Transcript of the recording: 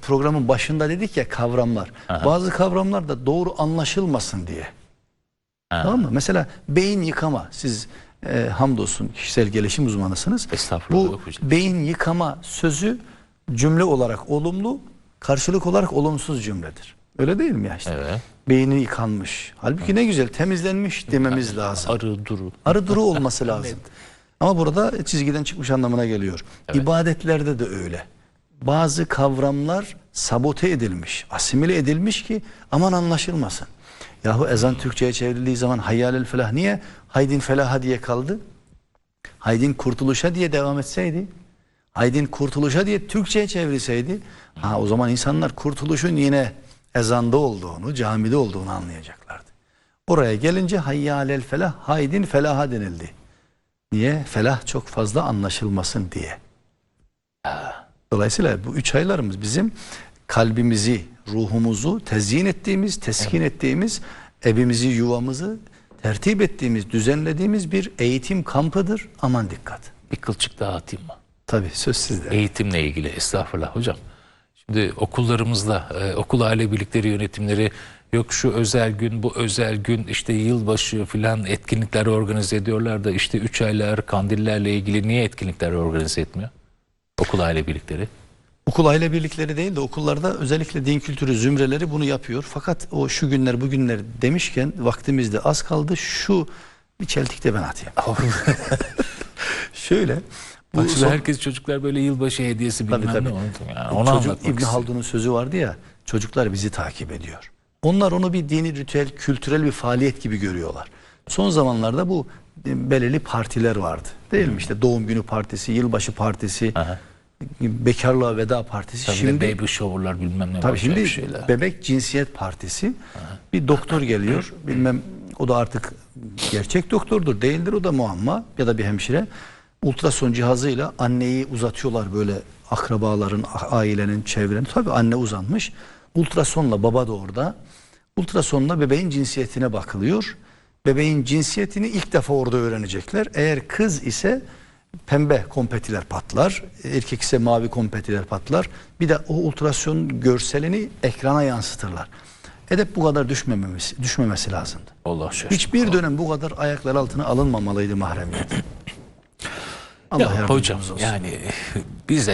programın başında dedik ya kavramlar. Bazı kavramlar da doğru anlaşılmasın diye. Tamam mı? Mesela beyin yıkama. Siz e, hamdolsun kişisel gelişim uzmanısınız. Estağfurullah, Bu hocam. beyin yıkama sözü cümle olarak olumlu, karşılık olarak olumsuz cümledir. Öyle değil mi ya işte? Evet. Beyni yıkanmış. Halbuki ne güzel temizlenmiş dememiz lazım. Arı duru. Arı duru olması lazım. Ama burada çizgiden çıkmış anlamına geliyor. İbadetlerde de öyle. Bazı kavramlar sabote edilmiş, asimile edilmiş ki aman anlaşılmasın. Yahu ezan Türkçe'ye çevrildiği zaman hayyalel felah niye haydin felaha diye kaldı? Haydin kurtuluşa diye devam etseydi. Haydin kurtuluşa diye Türkçe'ye çevrilseydi. Ha o zaman insanlar kurtuluşun yine ezanda olduğunu, camide olduğunu anlayacaklardı. Oraya gelince hayyalel felah, haydin felaha denildi. Niye? Felah çok fazla anlaşılmasın diye. Dolayısıyla bu üç aylarımız bizim kalbimizi, ruhumuzu tezyin ettiğimiz, teskin ettiğimiz, evimizi, yuvamızı tertip ettiğimiz, düzenlediğimiz bir eğitim kampıdır. Aman dikkat. Bir kılçık daha atayım mı? Tabii söz sizde. Eğitimle ilgili estağfurullah hocam. Şimdi okullarımızda e, okul aile birlikleri yönetimleri yok şu özel gün bu özel gün işte yılbaşı filan etkinlikler organize ediyorlar da işte üç aylar kandillerle ilgili niye etkinlikler organize etmiyor? Okul aile birlikleri. Okul aile birlikleri değil de okullarda özellikle din kültürü zümreleri bunu yapıyor. Fakat o şu günler bu günler demişken vaktimizde az kaldı. Şu bir çeltik de ben atayım. Şöyle. Bu Bak son- herkes çocuklar böyle yılbaşı hediyesi bilmem Tabii, tabii. ne yani. Onu Çocuk anlatmak İbn istiyorum. Haldun'un sözü vardı ya. Çocuklar bizi takip ediyor. Onlar onu bir dini ritüel, kültürel bir faaliyet gibi görüyorlar. Son zamanlarda bu e, belirli partiler vardı. Değil mi? İşte doğum günü partisi, yılbaşı partisi, Aha. Bekarlığa veda partisi. Tabii şimdi baby shower'lar bilmem ne Tabii şimdi şeyler. bebek cinsiyet partisi. Bir doktor geliyor. Bilmem o da artık gerçek doktordur değildir. O da muamma ya da bir hemşire. Ultrason cihazıyla anneyi uzatıyorlar böyle akrabaların a- ailenin çevrenin. Tabii anne uzanmış. Ultrasonla baba da orada. Ultrasonla bebeğin cinsiyetine bakılıyor. Bebeğin cinsiyetini ilk defa orada öğrenecekler. Eğer kız ise pembe kompetiler patlar. Erkek ise mavi kompetiler patlar. Bir de o ultrason görselini ekrana yansıtırlar. Edep bu kadar düşmemesi, düşmemesi lazımdı. Allah şaşırdı. Hiçbir dönem bu kadar ayaklar altına alınmamalıydı mahremiyet. Allah Ya hocam yardımcımız olsun. yani biz de